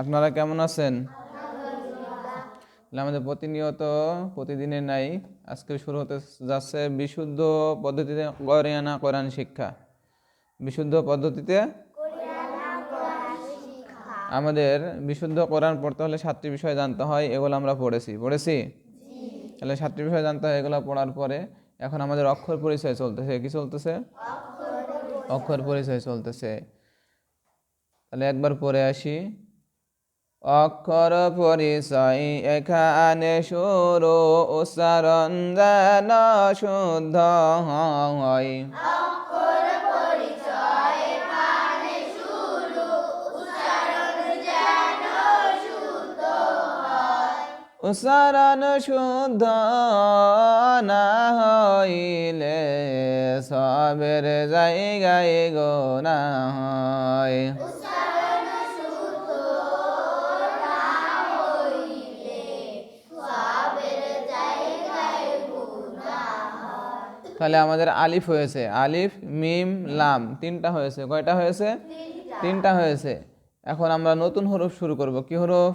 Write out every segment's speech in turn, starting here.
আপনারা কেমন আছেন? আমাদের প্রতিনিয়ত প্রতিদিনের নাই আজকে শুরু হতে যাচ্ছে বিশুদ্ধ পদ্ধতিতে গরিয়ানা কোরআন শিক্ষা। বিশুদ্ধ পদ্ধতিতে আমাদের বিশুদ্ধ কোরআন পড়তে হলে সাতটি বিষয় জানতে হয়, এগুলো আমরা পড়েছি। পড়েছি? তাহলে সাতটি বিষয় জানতে হয়, এগুলো পড়ার পরে এখন আমাদের অক্ষর পরিচয় চলতেছে, কি চলতেছে? অক্ষর পরিচয় চলতেছে। তাহলে একবার পরে আসি। অক্ষর পরিচয় এখানে শুরু, উচ্চারণ যেন শুদ্ধ হয়। উচ্চারণ শুদ্ধ না হইলে সবের জায়গায় গোনা হয়। তাহলে আমাদের আলিফ হয়েছে। আলিফ, মিম, লাম তিনটা হয়েছে। কয়টা হয়েছে? তিনটা হয়েছে। এখন আমরা নতুন হরফ শুরু করব। কি হরফ?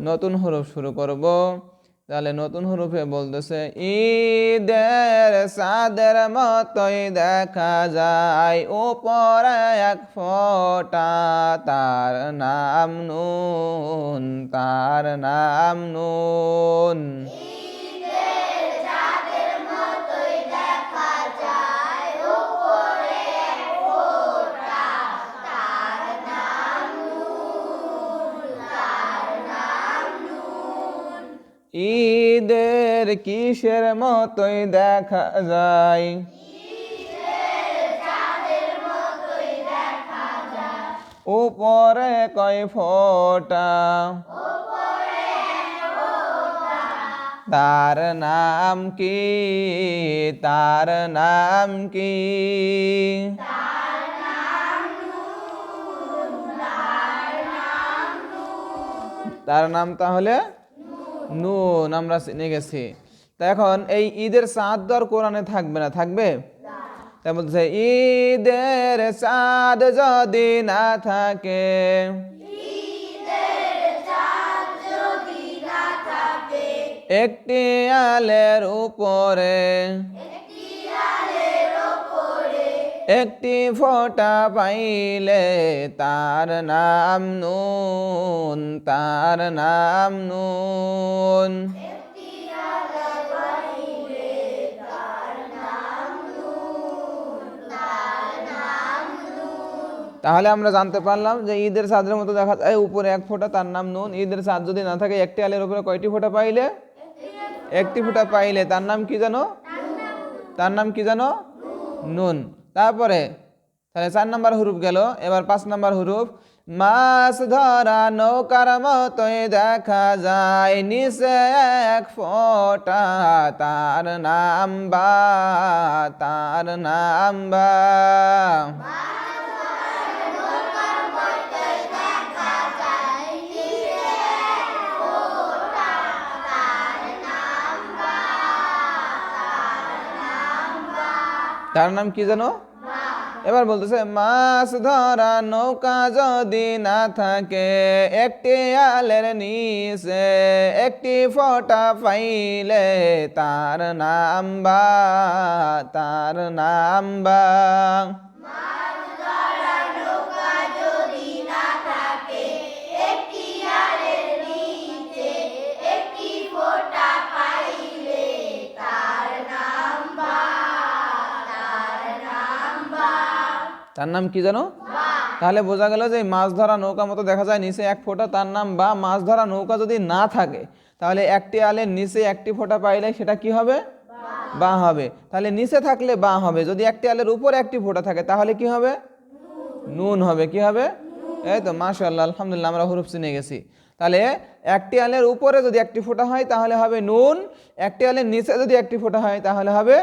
নতুন হরফ শুরু করব। তাহলে নতুন হরফে বলতেছে, ঈদের সাদের মতই দেখা যায়, উপরে এক ফোটা, তার নাম নুন, তার নাম নুন। ঈদের কিসের মতোই দেখা যায়? উপরে কয় ফোটা? তার নাম কি? তার নাম কি? তার নাম তাহলে নুন, আমরা চিনে গেছি। তা এখন এই ঈদের চাঁদ আর কোরআনে থাকবে না, থাকবে? তাই বলছে, ঈদের চাঁদ যদি না থাকে, একটি আলের উপরে একটি ফোঁটা পাইলে তার নাম নুন তার নাম নুন। তাহলে আমরা জানতে পারলাম যে ঈদের চাঁদের মতো দেখা যায় উপরে এক ফোঁটা তার নাম নুন ঈদের চাঁদ যদি না থাকে একটি আলের উপরে কয়টি ফোঁটা পাইলে? একটি ফোঁটা পাইলে তার নাম কি জানো? তার নাম কি জানো? নুন। তারপরে, তাহলে চার নম্বর হুরুফ গেল, এবার পাঁচ নম্বর হুরুফ, মাছ ধরা নৌকার মতোই দেখা যায়, নিচে এক ফোটা তার নাম বা, তার নাম বা। তার নাম কি জানো? এবার বলতেছে মাছ ধরা নৌকা যদি না থাকে একটি আলের নিচে একটি ফোঁটা পাইলে তার নাম বা তার নাম বা। তার নাম কি জানো? তাহলে বোঝা গেল যে মাছ ধরা নৌকা মতো দেখা যায় নিচে এক ফোঁটা, তার নাম বা মাছ ধরা নৌকা যদি না থাকে, তাহলে একটি আলের নিচে একটি ফোঁটা পাইলে সেটা কি হবে? বা হবে। তাহলে নিচে থাকলে বা হবে। যদি একটি আলের উপরে একটি ফোঁটা থাকে, তাহলে কি হবে? নুন হবে। কি হবে? এই তো মাশাল্লাহ আলহামদুলিল্লাহ, আমরা হুরুফ চিনে গেছি। তাহলে একটি আলের উপরে যদি একটি ফোঁটা হয়, তাহলে হবে নুন। একটি আলের নিচে যদি একটি ফোঁটা হয়, তাহলে হবে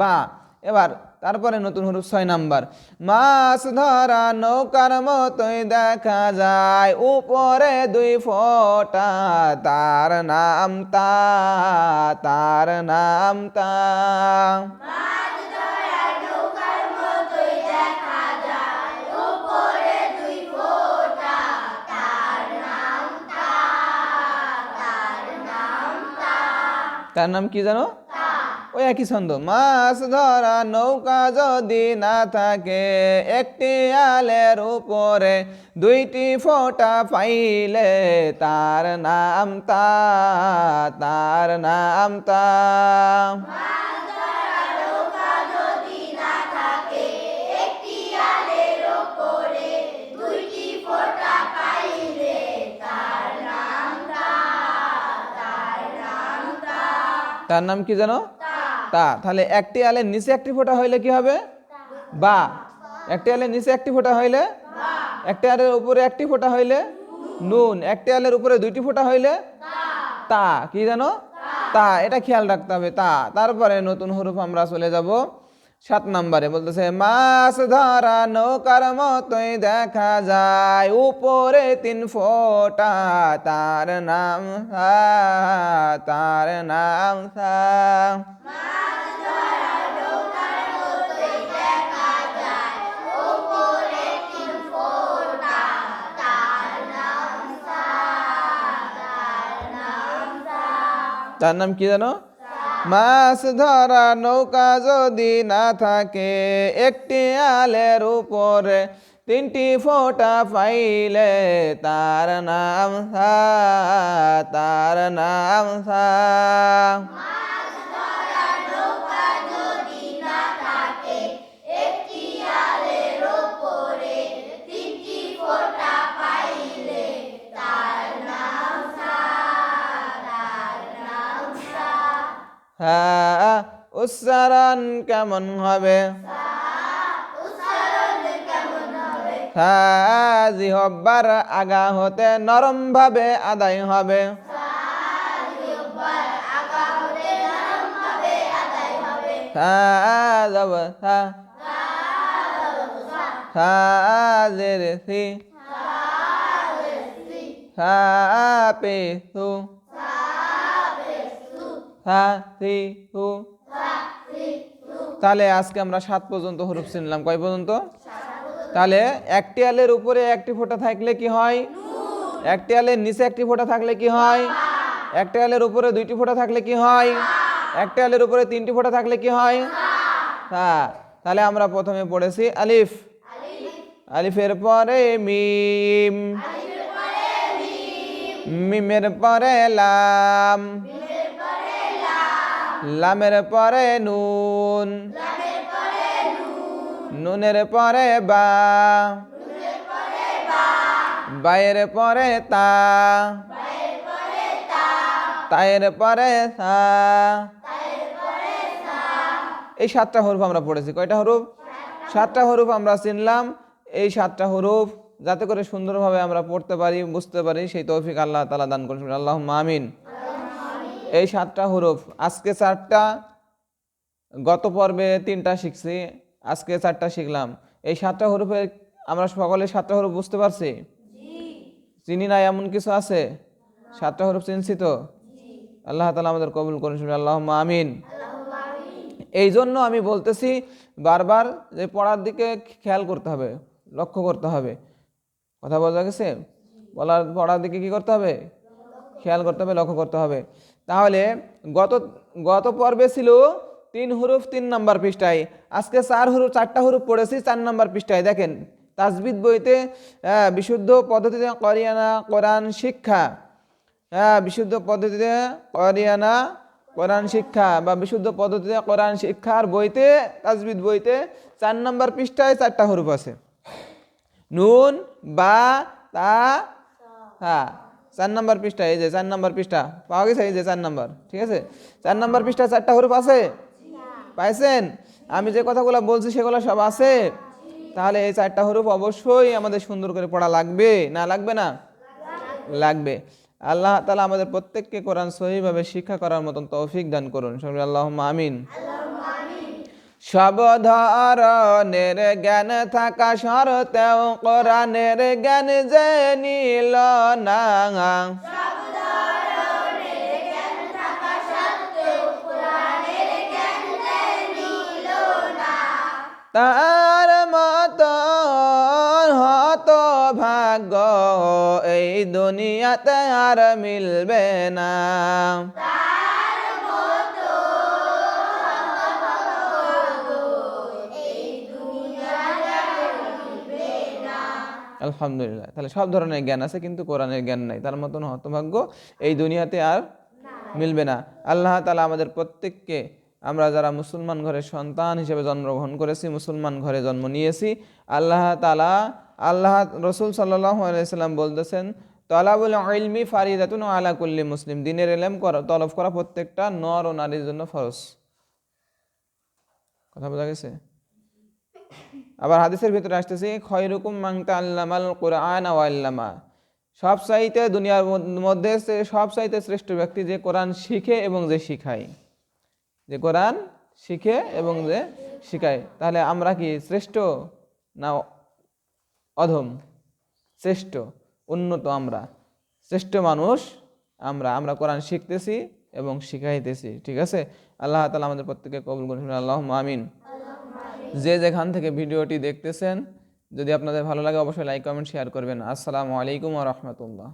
বা। এবার তারপরে নতুন হলো ছয় নাম্বার। মাছ ধরা নৌকার মতোই দেখা যায় উপরে দুই ফোটা তার নাম তা তার নাম তা। তার নাম কি জানো? ওই একই ছন্দ। মাছ ধরা নৌকা যদি না থাকে, একটি আলের উপরে দুইটি ফোঁটা পাইলে তার নাম তার নাম তার নাম কি জানো তা, তাহলে একটি আলের নিচে একটি ফোঁটা হইলে কি হবে? বা। একটি আলের নিচে একটি ফোঁটা হইলে? একটি আলের উপরে একটি ফোঁটা হইলে? নুন। একটি আলের উপরে দুইটি ফোঁটা হইলে? তা। কি জানো? তা। এটা খেয়াল রাখতে হবে। তা। তারপরে নতুন হরুফ আমরা চলে যাব। সাত নম্বরে বলতেছে, মাছ ধরা নৌকার মতোই দেখা যায়, উপরে তিন ফোঁটা, তার নাম তার নাম তার নাম কি জানো মাছ ধরা নৌকা যদি না থাকে, একটি আলের উপরে তিনটি ফোঁটা পাইলে তার নাম সা তার নাম সা উচ্চারণ কেমন হবে? জিহব্বার আগা হতে নরম ভাবে আদায় হবে। সি। তাহলে আজকে আমরা সাত পর্যন্ত হরুফ চিনলাম। কয় পর্যন্ত? তাহলে একটি আলের উপরে একটি ফোঁটা থাকলে কি হয়? একটি আলের নিচে একটি ফোঁটা থাকলে কি হয়? একটি আলের উপরে দুইটি ফোঁটা থাকলে কি হয়? একটি আলের উপরে তিনটি ফোঁটা থাকলে কি হয়? হ্যাঁ তাহলে আমরা প্রথমে পড়েছি আলিফ। আলিফের পরে মিম। মিমের পরে লাম। লামের পরে নুন। নুনের পরে বা। বায়ের পরে তা। তায়ের পরে সা। এই সাতটা হরুফ আমরা পড়েছি। কয়টা হরুফ? সাতটা হরুফ আমরা চিনলাম। এই সাতটা হরুফ যাতে করে সুন্দরভাবে আমরা পড়তে পারি, বুঝতে পারি, সেই তৌফিক আল্লাহ তালা দান করুন। আল্লাহ আমিন। এই সাতটা হরুফ আজকে চারটা গত পর্বে তিনটা শিখছি আজকে চারটা শিখলাম। এই সাতটা হরুফে আমরা সকলে সাতটা হরুফ বুঝতে পারছি? চিনি না এমন কিছু আছে? সাতটা হরুফ চিনছি তো আল্লাহ তালা আমাদের কবুল করুন শুনে আল্লাহ আমিন। এই জন্য আমি বলতেছি বারবার যে পড়ার দিকে খেয়াল করতে হবে লক্ষ্য করতে হবে। কথা বোঝা গেছে? বলার পড়ার দিকে কি করতে হবে? খেয়াল করতে হবে, লক্ষ্য করতে হবে। তাহলে গত গত পর্বে ছিল তিন হুরুফ তিন নম্বর পৃষ্ঠায়। আজকে চার হুরুফ, চারটা হুরুফ পড়েছি, চার নম্বর পৃষ্ঠায়। দেখেন তাজবিদ বইতে বিশুদ্ধ পদ্ধতিতে করিয়ানা, কোরআন, শিক্ষা। হ্যাঁ বিশুদ্ধ পদ্ধতিতে করিয়ানা, কোরআন, শিক্ষা বা বিশুদ্ধ পদ্ধতিতে কোরআন শিক্ষার বইতে তাজবিদ বইতে চার নম্বর পৃষ্ঠায় চারটা হরুফ আছে। নুন, বা, তা হ্যাঁ চার নাম্বার পৃষ্ঠা, এই যে চার নাম্বার পৃষ্ঠা, পাওয়া গেছে? এই যে চার নাম্বার, ঠিক আছে? চার নাম্বার পৃষ্ঠা চারটা হরুফ আছে? পাইছেন? আমি যে কথাগুলো বলছি সেগুলো সব আছে? তাহলে এই চারটা হরুফ অবশ্যই আমাদের সুন্দর করে পড়া লাগবে, না লাগবে না? লাগবে। আল্লাহ তালা আমাদের প্রত্যেককে কোরআন সহিভাবে শিক্ষা করার মতন তৌফিক দান করুন। সবাই আল্লাহ আমিন। সব ধরনের জ্ঞান থাকা সরতেও কোরআনের জ্ঞান যে নিল না। তার মত হত ভাগ্য এই দুনিয়াতে আর মিলবে না। আলহামদুলিল্লাহ। তাহলে সব ধরনের জ্ঞান আছে, কিন্তু কোরআনের জ্ঞান নাই। তার মতন হতভাগ্য এই দুনিয়াতে আর মিলবে না। আল্লাহ তালা আমাদের প্রত্যেককে, আমরা যারা মুসলমান ঘরের সন্তান হিসেবে জন্মগ্রহণ করেছি, মুসলমান ঘরে জন্ম নিয়েছি, আল্লাহ তালা আল্লাহ রসুল আলাইসাল্লাম বলতেছেন, তলাবুল ইলমি ফারিদাতুন আলা কুল্লি মুসলিম। দিনের এলেম করা, তলব করা প্রত্যেকটা নর ও নারীর জন্য ফরজ। কথা বোঝা গেছে? আবার হাদিসের ভিতরে আসতেছে, খয়রুকুম মাংতা আল্লামাল কোরআন আল্লামা। সব চাইতে দুনিয়ার মধ্যে সব চাইতে শ্রেষ্ঠ ব্যক্তি যে কোরআন শিখে এবং যে শিখায়। যে কোরআন শিখে এবং যে শিখায়। তাহলে আমরা কি শ্রেষ্ঠ না অধম? শ্রেষ্ঠ, উন্নত আমরা। শ্রেষ্ঠ মানুষ আমরা। আমরা কোরআন শিখতেছি এবং শিখাইতেছি। ঠিক আছে? আল্লাহ তালা আমাদের প্রত্যেকে কবুল করুন। আল্লাহ আমিন। যে যেখান থেকে ভিডিওটি দেখতেছেন, যদি আপনাদের ভালো লাগে, অবশ্যই লাইক কমেন্ট শেয়ার করবেন। আসসালামু আলাইকুম রহমতুল্লাহ।